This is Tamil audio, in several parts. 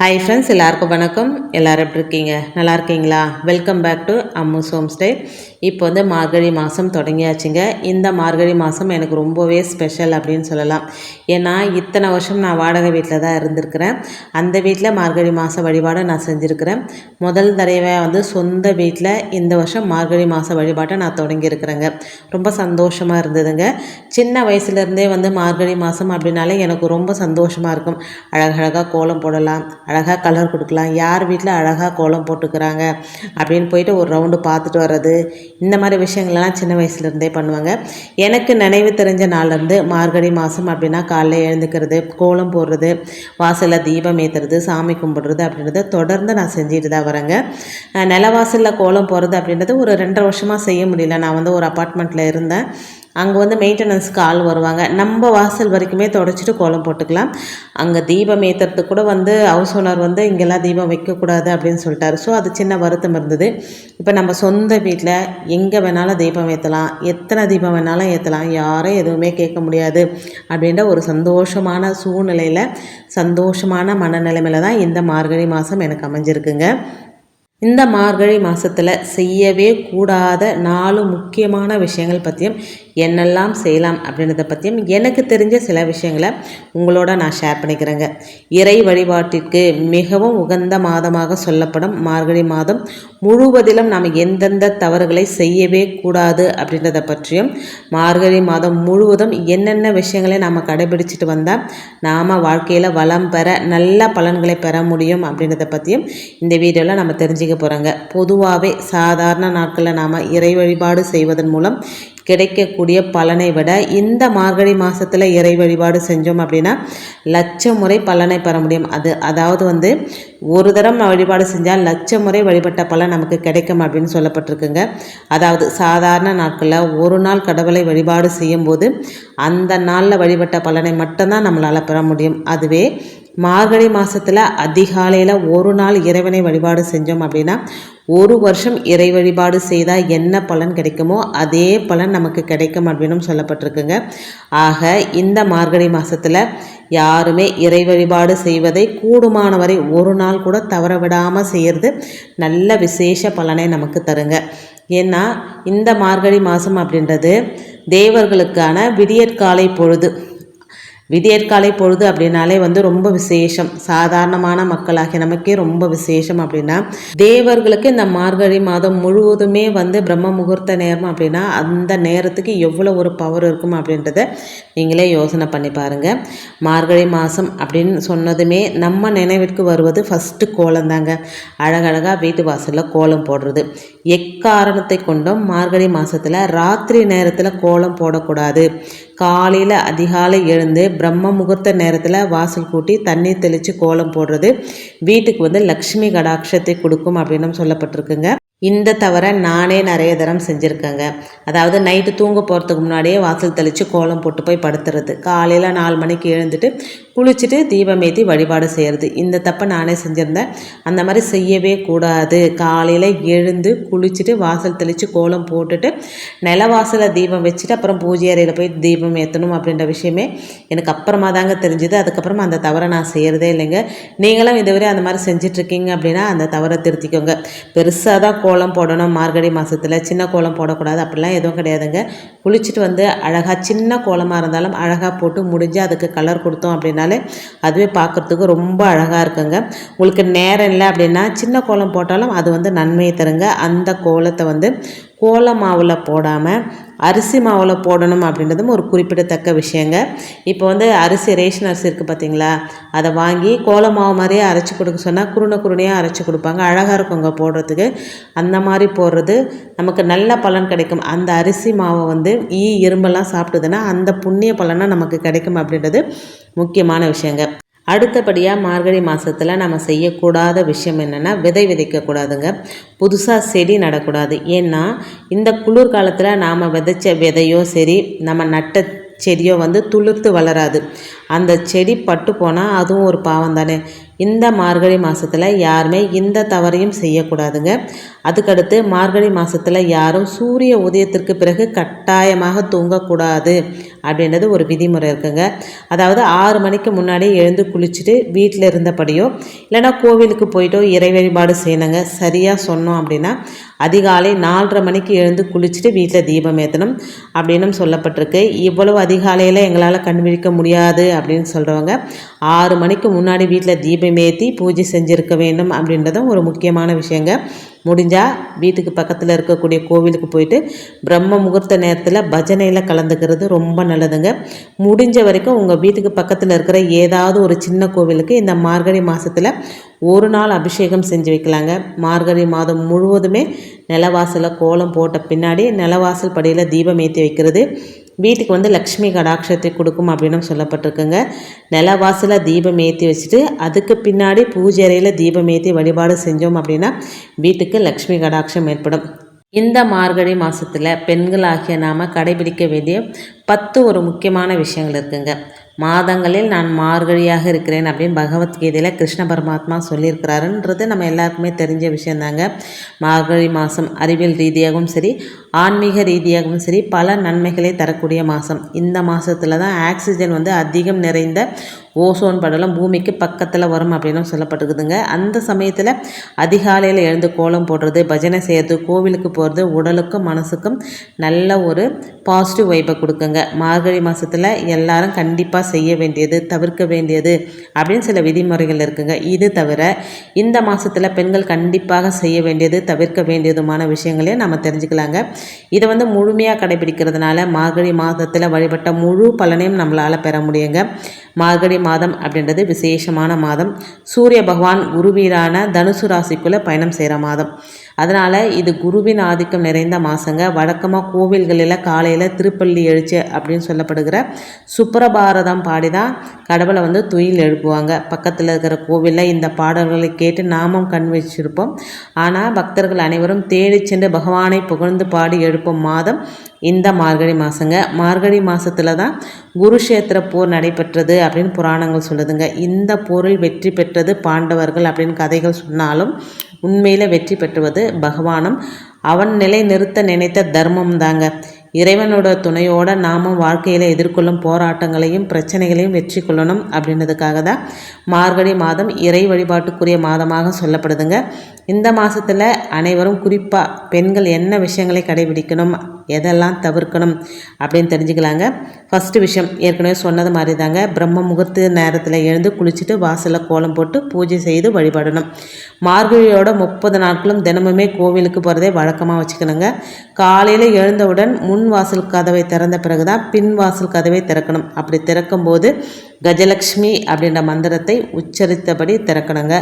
ஹாய் ஃப்ரெண்ட்ஸ் எல்லாருக்கும் வணக்கம். எல்லோரும் எப்படி இருக்கீங்க? நல்லா இருக்கீங்களா? Welcome back to Ammu's home stay இப்போ வந்து மார்கழி மாதம் தொடங்கியாச்சுங்க. இந்த மார்கழி மாதம் எனக்கு ரொம்பவே ஸ்பெஷல் அப்படின்னு சொல்லலாம். ஏன்னா இத்தனை வருஷம் நான் வாடகை வீட்டில் தான் இருந்திருக்கிறேன். அந்த வீட்டில் மார்கழி மாத வழிபாடை நான் செஞ்சுருக்கிறேன். முதல் தடவை வந்து சொந்த வீட்டில் இந்த வருஷம் மார்கழி மாத வழிபாட்டை நான் தொடங்கியிருக்கிறேங்க. ரொம்ப சந்தோஷமாக இருந்ததுங்க. சின்ன வயசுலேருந்தே வந்து மார்கழி மாதம் அப்படின்னாலே எனக்கு ரொம்ப சந்தோஷமாக இருக்கும். அழகழகாக கோலம் போடலாம் அழகாக கலர் கொடுக்கலாம். யார் வீட்டில் அழகாக கோலம் போட்டுக்கிறாங்க அப்படின்னு போயிட்டு ஒரு ரவுண்டு பார்த்துட்டு வர்றது இந்த மாதிரி விஷயங்கள்லாம் சின்ன வயசுலேருந்தே பண்ணுவாங்க. எனக்கு நினைவு தெரிஞ்ச நாள்லேருந்து மார்கழி மாதம் அப்படின்னா காலைல எழுந்துக்கிறது கோலம் போடுறது வாசலில் தீபம் ஏற்றுறது சாமி கும்பிடுறது அப்படின்றத தொடர்ந்து நான் செஞ்சுட்டு தான் வரேங்க. நிலவாசலில் கோலம் போடுறது அப்படின்றது ஒரு ரெண்டரை வருஷமாக செய்ய முடியல. நான் வந்து ஒரு அப்பார்ட்மெண்ட்டில் இருந்தேன். அங்கே வந்து மெயின்டெனன்ஸ்க்கு ஆள் வருவாங்க. நம்ம வாசல் வரைக்குமே தொடச்சிட்டு கோலம் போட்டுக்கலாம். அங்கே தீபம் ஏற்றுறதுக்கு கூட வந்து ஹவுஸ் ஓனர் வந்து இங்கெல்லாம் தீபம் வைக்கக்கூடாது அப்படின்னு சொல்லிட்டாரு. ஸோ அது சின்ன வருத்தம் இருந்தது. இப்போ நம்ம சொந்த வீட்டில் எங்கே வேணாலும் தீபம் ஏற்றலாம் எத்தனை தீபம் வேணாலும் ஏற்றலாம் யாரும் எதுவுமே கேட்க முடியாது. அப்படின்ற ஒரு சந்தோஷமான சூழ்நிலையில் சந்தோஷமான மனநிலைமையில் தான் இந்த மார்கழி மாதம் எனக்கு அமைஞ்சிருக்குங்க. இந்த மார்கழி மாதத்தில் செய்யவே கூடாத நாலு முக்கியமான விஷயங்கள் பற்றியும் என்னெல்லாம் செய்யலாம் அப்படின்றத பற்றியும் எனக்கு தெரிஞ்ச சில விஷயங்களை உங்களோட நான் ஷேர் பண்ணிக்கிறேங்க. இறை வழிபாட்டிற்கு மிகவும் உகந்த மாதமாக சொல்லப்படும் மார்கழி மாதம் முழுவதிலும் நாம் எந்தெந்த தவறுகளை செய்யவே கூடாது அப்படின்றத பற்றியும் மார்கழி மாதம் முழுவதும் என்னென்ன விஷயங்களை நாம் கடைபிடிச்சிட்டு வந்தால் நாம் வாழ்க்கையில் வளம் பெற நல்ல பலன்களை பெற முடியும் அப்படின்றத பற்றியும் இந்த வீடியோவில் நம்ம தெரிஞ்சுக்க போகிறோங்க பொதுவாகவே சாதாரண நாட்களில் நாம் இறை வழிபாடு செய்வதன் மூலம் கிடைக்கக்கூடிய பலனை விட இந்த மார்கழி மாதத்தில் இறை வழிபாடு செஞ்சோம் அப்படின்னா லட்சம் முறை பலனை பெற முடியும். அது அதாவது வந்து ஒரு தரம் வழிபாடு செஞ்சால் லட்சம் முறை வழிபட்ட பலன் நமக்கு கிடைக்கும் அப்படின்னு சொல்லப்பட்டிருக்குங்க. அதாவது சாதாரண நாட்களில் ஒரு நாள் கடவுளை வழிபாடு செய்யும்போது அந்த நாளில் வழிபட்ட பலனை மட்டும்தான் நம்மளால் பெற முடியும். அதுவே மார்கழி மாதத்தில் அதிகாலையில் ஒரு நாள் இறைவனை வழிபாடு செஞ்சோம் அப்படின்னா ஒரு வருஷம் இறை வழிபாடு செய்தால் என்ன பலன் கிடைக்குமோ அதே பலன் நமக்கு கிடைக்கும் அப்படின்னு சொல்லப்பட்டிருக்குங்க. ஆக இந்த மார்கழி மாதத்தில் யாருமே இறை வழிபாடு செய்வதை கூடுமான வரை ஒரு நாள் கூட தவற விடாமல் செய்கிறது நல்ல விசேஷ பலனை நமக்கு தருங்க. ஏன்னா இந்த மார்கழி மாதம் அப்படின்றது தேவர்களுக்கான விடியற்காலை பொழுது. விடியற்காலை பொழுது அப்படின்னாலே வந்து ரொம்ப விசேஷம். சாதாரணமான மக்களாகிய நமக்கே ரொம்ப விசேஷம் அப்படின்னா தேவர்களுக்கு இந்த மார்கழி மாதம் முழுவதுமே வந்து பிரம்ம முகூர்த்த நேரம் அப்படின்னா அந்த நேரத்துக்கு எவ்வளோ ஒரு பவர் இருக்கும் அப்படின்றத நீங்களே யோசனை பண்ணி பாருங்கள் மார்கழி மாதம் அப்படின்னு சொன்னதுமே நம்ம நினைவிற்கு வருவது ஃபஸ்ட்டு கோலம் தாங்க அழகழகாக வீட்டு வாசலில் கோலம் போடுறது. எக்காரணத்தை கொண்டும் மார்கழி மாதத்தில் ராத்திரி நேரத்தில் கோலம் போடக்கூடாது. காலையில் அதிகாலை எழுந்து பிரம்ம முகூர்த்த நேரத்தில் வாசல் கூட்டி தண்ணி தெளித்து கோலம் போடுறது வீட்டுக்கு வந்து லக்ஷ்மி கடாட்சத்தை கொடுக்கும் அப்படின்னு சொல்லப்பட்டிருக்குங்க. இந்த தவிர நானே நிறைய தரம் செஞ்சுருக்கேங்க. அதாவது நைட்டு தூங்க போகிறதுக்கு முன்னாடியே வாசல் தெளித்து கோலம் போட்டு போய் படுத்துறது. காலையில் நாலு மணிக்கு எழுந்துட்டு குளிச்சுட்டு தீபம் ஏற்றி வழிபாடு செய்கிறது இந்த தப்பை நானே செஞ்சுருந்தேன். அந்த மாதிரி செய்யவே கூடாது. காலையில் எழுந்து குளிச்சுட்டு வாசல் தெளித்து கோலம் போட்டுட்டு நில வாசலை தீபம் வச்சுட்டு அப்புறம் பூஜை அறையில் போய் தீபம் ஏற்றணும் அப்படின்ற விஷயமே எனக்கு அப்புறமா தாங்க தெரிஞ்சுது. அதுக்கப்புறமா அந்த தவறை நான் செய்கிறதே இல்லைங்க. நீங்களும் இதுவரை அந்த மாதிரி செஞ்சிட்ருக்கீங்க அப்படின்னா அந்த தவறை திருத்திக்கோங்க. பெருசாக தான் கோலம் போடணும் மார்கழி மாதத்தில் சின்ன கோலம் போடக்கூடாது அப்படிலாம் எதுவும் கிடையாதுங்க. குளிச்சுட்டு வந்து அழகாக சின்ன கோலமாக இருந்தாலும் அழகாக போட்டு முடிஞ்சு அதுக்கு கலர் கொடுத்தோம் அப்படின்னாலே அதுவே பார்க்குறதுக்கு ரொம்ப அழகாக இருக்குங்க. உங்களுக்கு நேரம் இல்லை அப்படின்னா சின்ன கோலம் போட்டாலும் அது வந்து நன்மையை தருங்க. அந்த கோலத்தை வந்து கோல மாவில் போடாமல் அரிசி மாவில் போடணும் அப்படின்றதும் ஒரு குறிப்பிடத்தக்க விஷயங்க. இப்போ வந்து அரிசி ரேஷன் அரிசி இருக்குது பார்த்தீங்களா அதை வாங்கி கோல மாவு மாதிரியே அரைச்சி கொடுக்க சொன்னால் குருணை குருணையாக அரைச்சி கொடுப்பாங்க. அழகாக இருக்குங்க போடுறதுக்கு. அந்த மாதிரி போடுறது நமக்கு நல்ல பலன் கிடைக்கும். அந்த அரிசி மாவை வந்து ஈ எறும்பெல்லாம் சாப்பிட்டதுன்னா அந்த புண்ணிய பலனாக நமக்கு கிடைக்கும் அப்படின்றது முக்கியமான விஷயங்க. அடுத்தபடியாக மார்கழி மாதத்தில் நம்ம செய்யக்கூடாத விஷயம் என்னென்னா விதை விதைக்கக்கூடாதுங்க புதுசாக செடி நடக்கூடாது. ஏன்னா இந்த குளிர்காலத்தில் நாம் விதைச்ச விதையோ சரி நம்ம நட்ட செடியோ வந்து துளிர்த்து வளராது. அந்த செடி பட்டு போனால் அதுவும் ஒரு பாவம் தானே. இந்த மார்கழி மாதத்தில் யாருமே இந்த தவறையும் செய்யக்கூடாதுங்க. அதுக்கடுத்து மார்கழி மாதத்தில் யாரும் சூரிய உதயத்திற்கு பிறகு கட்டாயமாக தூங்கக்கூடாது அப்படின்றது ஒரு விதிமுறை இருக்குங்க. அதாவது ஆறு மணிக்கு முன்னாடி எழுந்து குளிச்சுட்டு வீட்டில் இருந்தபடியோ இல்லைனா கோவிலுக்கு போயிட்டோ இறை வழிபாடு செய்யணுங்க. சரியாக சொன்னோம் அப்படின்னா அதிகாலை நாலரை மணிக்கு எழுந்து குளிச்சுட்டு வீட்டில் தீபம் ஏற்றணும் அப்படின்னு சொல்லப்பட்டிருக்கு. இவ்வளவு அதிகாலையில் எங்களால் கண்டுபிடிக்க முடியாது அப்படின்னு சொல்கிறவங்க ஆறு மணிக்கு முன்னாடி வீட்டில் தீபம் ஏற்றி பூஜை செஞ்சுருக்க வேண்டும் அப்படின்றதும் ஒரு முக்கியமான விஷயங்க. முடிஞ்சால் வீட்டுக்கு பக்கத்தில் இருக்கக்கூடிய கோவிலுக்கு போயிட்டு பிரம்ம முகூர்த்த நேரத்தில் பஜனையில் கலந்துக்கிறது ரொம்ப நல்லதுங்க. முடிஞ்ச வரைக்கும் உங்கள் வீட்டுக்கு பக்கத்தில் இருக்கிற ஏதாவது ஒரு சின்ன கோவிலுக்கு இந்த மார்கழி மாதத்தில் ஒரு நாள் அபிஷேகம் செஞ்சு வைக்கலாங்க. மார்கழி மாதம் முழுவதுமே நிலவாசலில் கோலம் போட்ட பின்னாடி நிலவாசல் படியில் தீபம் ஏற்றி வைக்கிறது. வீட்டுக்கு வந்து லக்ஷ்மி கடாட்சத்தை கொடுக்கும் அப்படின்னு சொல்லப்பட்டிருக்குங்க. நிலவாசலில் தீபம் ஏற்றி வச்சுட்டு அதுக்கு பின்னாடி பூஜை அறையில் தீபம் ஏற்றி வழிபாடு செஞ்சோம் அப்படின்னா வீட்டுக்கு லக்ஷ்மி கடாட்சம் ஏற்படும். இந்த மார்கழி மாதத்தில் பெண்களாகிய நாம் கடைபிடிக்க வேண்டிய பத்து ஒரு முக்கியமான விஷயங்கள் இருக்குங்க. மாதங்களில் நான் மார்கழியாக இருக்கிறேன் அப்படின்னு பகவத்கீதையில் கிருஷ்ண பரமாத்மா சொல்லியிருக்கிறாருன்றது நம்ம எல்லாருக்குமே தெரிஞ்ச விஷயந்தாங்க. மார்கழி மாதம் அறிவியல் ரீதியாகவும் சரி ஆன்மீக ரீதியாகவும் சரி பல நன்மைகளை தரக்கூடிய மாதம் இந்த மாதத்தில் தான் ஆக்சிஜன் வந்து அதிகம் நிறைந்த ஓசோன் படலம் பூமிக்கு பக்கத்தில் வரும் அப்படின்னு சொல்லப்பட்டுக்குதுங்க அந்த சமயத்தில் அதிகாலையில் எழுந்து கோலம் போடுறது பஜனை செய்கிறது கோவிலுக்கு போகிறது உடலுக்கும் மனசுக்கும் நல்ல ஒரு பாசிட்டிவ் வைப்பை கொடுக்குங்க. மார்கழி மாதத்தில் எல்லாரும் கண்டிப்பாக செய்ய வேண்டியது தவிர்க்க வேண்டியது அப்படின்னு சில விதிமுறைகள் இருக்குங்க. இது தவிர இந்த மாதத்தில் பெண்கள் கண்டிப்பாக செய்ய வேண்டியது தவிர்க்க வேண்டியதுமான விஷயங்களையும் நம்ம தெரிஞ்சுக்கலாங்க. இதை வந்து முழுமையாக கடைபிடிக்கிறதுனால மார்கழி மாதத்தில் வழிபட்ட முழு பலனையும் நம்மளால் பெற முடியுங்க. மார்கழி மாதம் அப்படின்றது விசேஷமான மாதம். சூரிய பகவான் குருவீரான தனுசு ராசிக்குள்ளே பயணம் செய்கிற மாதம். அதனால் இது குருவின் ஆதிக்கம் நிறைந்த மாதங்க வழக்கமாக கோவில்களில் காலையில் திருப்பள்ளி எழுச்சி அப்படின்னு சொல்லப்படுகிற சுப்பிரபாரதம் பாடி தான் கடவுளை வந்து துயில் எழுப்புவாங்க. பக்கத்தில் இருக்கிற கோவிலில் இந்த பாடல்களை கேட்டு நாமும் கண் வச்சிருப்போம் ஆனால் பக்தர்கள் அனைவரும் தேடி சென்று பகவானை புகழ்ந்து பாடி எழுப்பும் மாதம் இந்த மார்கழி மாதங்க மார்கழி மாதத்தில் தான் குருஷேத்திர போர் நடைபெற்றது அப்படின்னு புராணங்கள் சொல்லுதுங்க. இந்த போரில் வெற்றி பெற்றது பாண்டவர்கள் அப்படின்னு கதைகள் சொன்னாலும் உண்மையில் வெற்றி பெற்றுவது பகவானும். அவன் நிலை நிறுத்த நினைத்த தர்மம் தாங்க இறைவனோட துணையோட நாமும் வாழ்க்கையில் எதிர்கொள்ளும் போராட்டங்களையும் பிரச்சனைகளையும் வெற்றி கொள்ளணும் அப்படின்றதுக்காக தான் மார்கழி மாதம் இறை வழிபாட்டுக்குரிய மாதமாக சொல்லப்படுதுங்க. இந்த மாதத்தில் அனைவரும் குறிப்பாக பெண்கள் என்ன விஷயங்களை கடைபிடிக்கணும் எதெல்லாம் தவிர்க்கணும் அப்படின்னு தெரிஞ்சுக்கலாங்க. ஃபஸ்ட்டு விஷயம் ஏற்கனவே சொன்னது மாதிரி தாங்க பிரம்ம முகூர்த்த நேரத்தில் எழுந்து குளிச்சுட்டு வாசலில் கோலம் போட்டு பூஜை செய்து வழிபடணும். மார்கழியோட முப்பது நாட்களும் தினமுமே கோவிலுக்கு போகிறதே வழக்கமாக வச்சுக்கணுங்க. காலையில் எழுந்தவுடன் முன் வாசல் கதவை திறந்த பிறகு தான் பின் வாசல் கதவை திறக்கணும். அப்படி திறக்கும்போது கஜலக்ஷ்மி அப்படின்ற மந்திரத்தை உச்சரித்தபடி திறக்கணுங்க.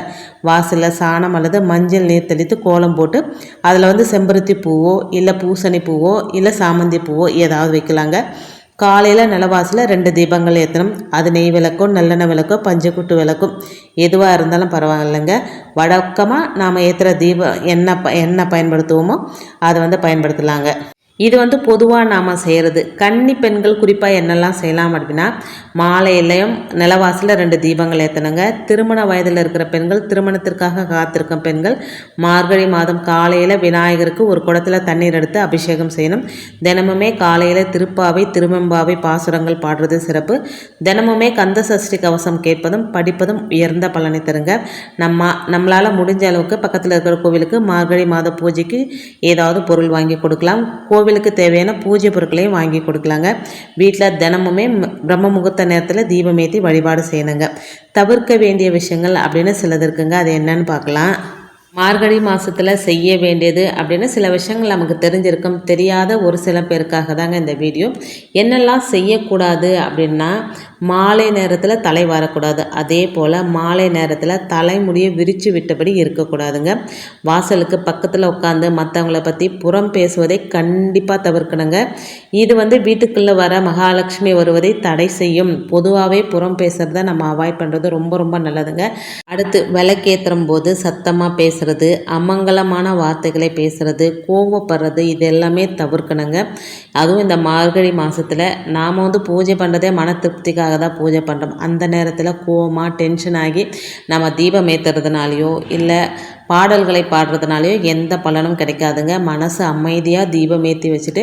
வாசலில் சாணம் அல்லது மஞ்சள் நீர் தெளித்து கோலம் போட்டு அதில் வந்து செம்பருத்தி பூவோ இல்லை பூசணி பூவோ இல்லை சாமந்தி பூவோ ஏதாவது வைக்கலாங்க. காலையில் நிலவாசில் ரெண்டு தீபங்கள் ஏற்றணும் அது நெய் விளக்கும் நல்லெண்ணெய் விளக்கும் பஞ்சக்குட்டு விளக்கும். எதுவாக இருந்தாலும் பரவாயில்லைங்க. வழக்கமாக நாம் ஏற்றுகிற தீபம் என்ன ப என்ன பயன்படுத்துவோமோ அதை வந்து பயன்படுத்தலாங்க. இது வந்து பொதுவாக நாம் செய்கிறது கன்னி பெண்கள் குறிப்பாக என்னெல்லாம் செய்யலாம் அப்படின்னா மாலையிலையும் நிலவாசில் ரெண்டு தீபங்கள் ஏற்றணுங்க திருமண வயதில் இருக்கிற பெண்கள் திருமணத்திற்காக காத்திருக்கும் பெண்கள் மார்கழி மாதம் காலையில் விநாயகருக்கு ஒரு குடத்தில் தண்ணீர் எடுத்து அபிஷேகம் செய்யணும். தினமுமே காலையில் திருப்பாவை திருமெம்பாவை பாசுரங்கள் பாடுறது சிறப்பு. தினமுமே கந்த சஷ்டி கவசம் கேட்பதும் படிப்பதும் உயர்ந்த பலனை தருங்க. நம்ம நம்மளால் முடிஞ்ச அளவுக்கு பக்கத்தில் இருக்கிற கோவிலுக்கு மார்கழி மாத பூஜைக்கு ஏதாவது பொருள் வாங்கி கொடுக்கலாம். கோவிலுக்கு தேவையான பூஜை பொருட்களையும் வாங்கி கொடுக்கலாங்க. வீட்டில் தினமுமே பிரம்ம முகூர்த்த நேரத்தில் தீபம் ஏற்றி வழிபாடு செய்யணுங்க. தவிர்க்க வேண்டிய விஷயங்கள் அப்படின்னு சிலது இருக்குங்க. அது என்னன்னு பார்க்கலாம். மார்கழி மாதத்தில் செய்ய வேண்டியது அப்படின்னு சில விஷயங்கள் நமக்கு தெரிஞ்சிருக்கும். தெரியாத ஒரு சில பேருக்காக தாங்க இந்த வீடியோ. என்னெல்லாம் செய்யக்கூடாது அப்படின்னா மாலை நேரத்தில் தலை வரக்கூடாது. அதே போல் மாலை நேரத்தில் தலைமுடியை விரித்து விட்டபடி இருக்கக்கூடாதுங்க. வாசலுக்கு பக்கத்தில் உட்காந்து மற்றவங்கள பற்றி புறம் பேசுவதை கண்டிப்பாக தவிர்க்கணுங்க. இது வந்து வீட்டுக்குள்ளே வர மகாலட்சுமி வருவதை தடை செய்யும். பொதுவாகவே புறம் பேசுகிறத நம்ம அவாய்ட் பண்ணுறது ரொம்ப ரொம்ப நல்லதுங்க. அடுத்து விளக்கேற்றும் போது சத்தமாக பேச பேசுகிறது அமங்கலமான வார்த்தைகளை பேசுகிறது கோவப்படுறது இது எல்லாமே தவிர்க்கணுங்க. அதுவும் இந்த மார்கழி மாதத்தில் நாம் வந்து பூஜை பண்ணுறதே மன திருப்திக்காக தான் பூஜை பண்ணுறோம் அந்த நேரத்தில் கோவமாக டென்ஷன் ஆகி நம்ம தீபம் ஏற்றுறதுனாலையோ இல்லை பாடல்களை பாடுறதுனாலையோ எந்த பலனும் கிடைக்காதுங்க. மனசு அமைதியாக தீபம் ஏற்றி வச்சுட்டு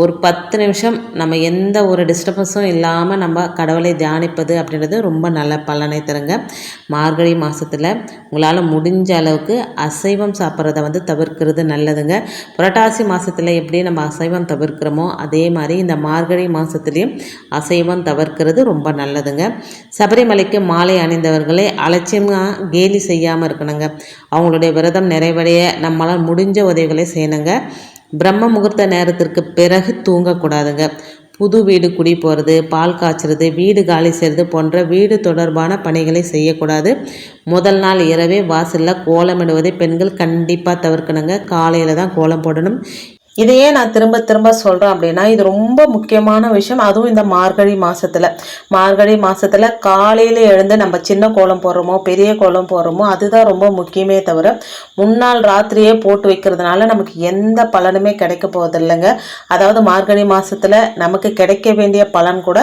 ஒரு பத்து நிமிஷம் நம்ம எந்த ஒரு டிஸ்டர்பன்ஸும் இல்லாமல் நம்ம கடவுளை தியானிப்பது அப்படின்றது ரொம்ப நல்ல பலனை தருங்க. மார்கழி மாதத்தில் உங்களால் முடிஞ்ச அளவுக்கு அசைவம் சாப்பிட்றத வந்து தவிர்க்கிறது நல்லதுங்க. புரட்டாசி மாதத்தில் எப்படி நம்ம அசைவம் தவிர்க்கிறோமோ அதே மாதிரி இந்த மார்கழி மாதத்துலேயும் அசைவம் தவிர்க்கிறது ரொம்ப நல்லதுங்க. சபரிமலைக்கு மாலை அணிந்தவர்களை அலட்சியமாக கேலி செய்யாமல் இருக்கணுங்க. அவங்களோட அவங்களுடைய விரதம் நிறைவடைய நம்மளால் முடிஞ்ச உதவிகளை செய்யணுங்க. பிரம்ம முகூர்த்த நேரத்திற்கு பிறகு தூங்கக்கூடாதுங்க. புது வீடு குடி போகிறது பால் காய்ச்சறது வீடு காலி செய்கிறது போன்ற வீடு தொடர்பான பணிகளை செய்யக்கூடாது. முதல் நாள் இரவே வாசலில் கோலமிடுவதை பெண்கள் கண்டிப்பாக தவிர்க்கணுங்க. காலையில் தான் கோலம் போடணும். இதையே நான் திரும்ப திரும்ப சொல்கிறேன் அப்படின்னா இது ரொம்ப முக்கியமான விஷயம். அதுவும் இந்த மார்கழி மாதத்தில் மார்கழி மாதத்தில் காலையில் எழுந்து நம்ம சின்ன கோலம் போடுறோமோ பெரிய கோலம் போடுறோமோ அதுதான் ரொம்ப முக்கியமே தவிர முன்னாள் ராத்திரியே போட்டு வைக்கிறதுனால நமக்கு எந்த பலனுமே கிடைக்க போவதில்லைங்க. அதாவது மார்கழி மாதத்தில் நமக்கு கிடைக்க வேண்டிய பலன் கூட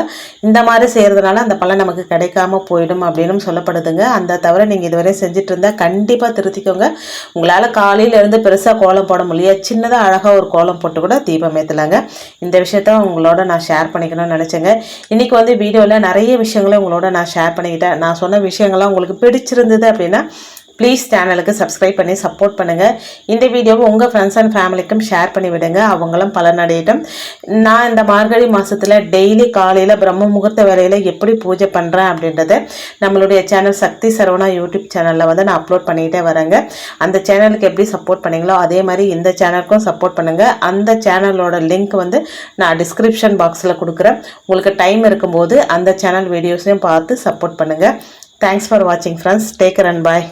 இந்த மாதிரி செய்கிறதுனால அந்த பலன் நமக்கு கிடைக்காம போயிடும் அப்படின்னு சொல்லப்படுதுங்க. அந்த தவிர நீங்கள் இதுவரை செஞ்சுட்டு இருந்தால் கண்டிப்பாக திருத்திக்கோங்க. உங்களால் காலையில் இருந்து பெருசாக கோலம் போட முடியாது சின்னதாக அழகாக ஒரு கோலம் போட்டு கூட தீபம் ஏற்றலாங்க இந்த விஷயத்த உங்களோட நான் ஷேர் பண்ணிக்கணும்னு நினச்சேங்க. இன்றைக்கி வந்து வீடியோவில் நிறைய விஷயங்களை உங்களோட நான் ஷேர் பண்ணிக்கிட்டேன். நான் சொன்ன விஷயங்கள்லாம் உங்களுக்கு பிடிச்சிருந்தது அப்படின்னா ப்ளீஸ் சேனலுக்கு சப்ஸ்கிரைப் பண்ணி சப்போர்ட் பண்ணுங்கள் இந்த வீடியோவை உங்கள் ஃப்ரெண்ட்ஸ் அண்ட் ஃபேமிலிக்கும் ஷேர் பண்ணி விடுங்க. அவங்களும் பலனடையட்டும். நான் இந்த மார்கழி மாதத்தில் டெய்லி காலையில் பிரம்ம முகூர்த்த வேலையில் எப்படி பூஜை பண்ணுறேன் அப்படின்றத நம்மளுடைய சேனல் சக்தி சரவணா யூடியூப் சேனலில் வந்து நான் அப்லோட் பண்ணிகிட்டே வரேங்க. அந்த சேனலுக்கு எப்படி சப்போர்ட் பண்ணீங்களோ அதே மாதிரி இந்த சேனலுக்கும் சப்போர்ட் பண்ணுங்கள் அந்த சேனலோட லிங்க் வந்து நான் டிஸ்கிரிப்ஷன் பாக்ஸில் கொடுக்குறேன். உங்களுக்கு டைம் இருக்கும்போது அந்த சேனல் வீடியோஸையும் பார்த்து சப்போர்ட் பண்ணுங்கள் தேங்க்ஸ் ஃபார் வாட்சிங் ஃப்ரெண்ட்ஸ் டேக் அண்ட் பாய்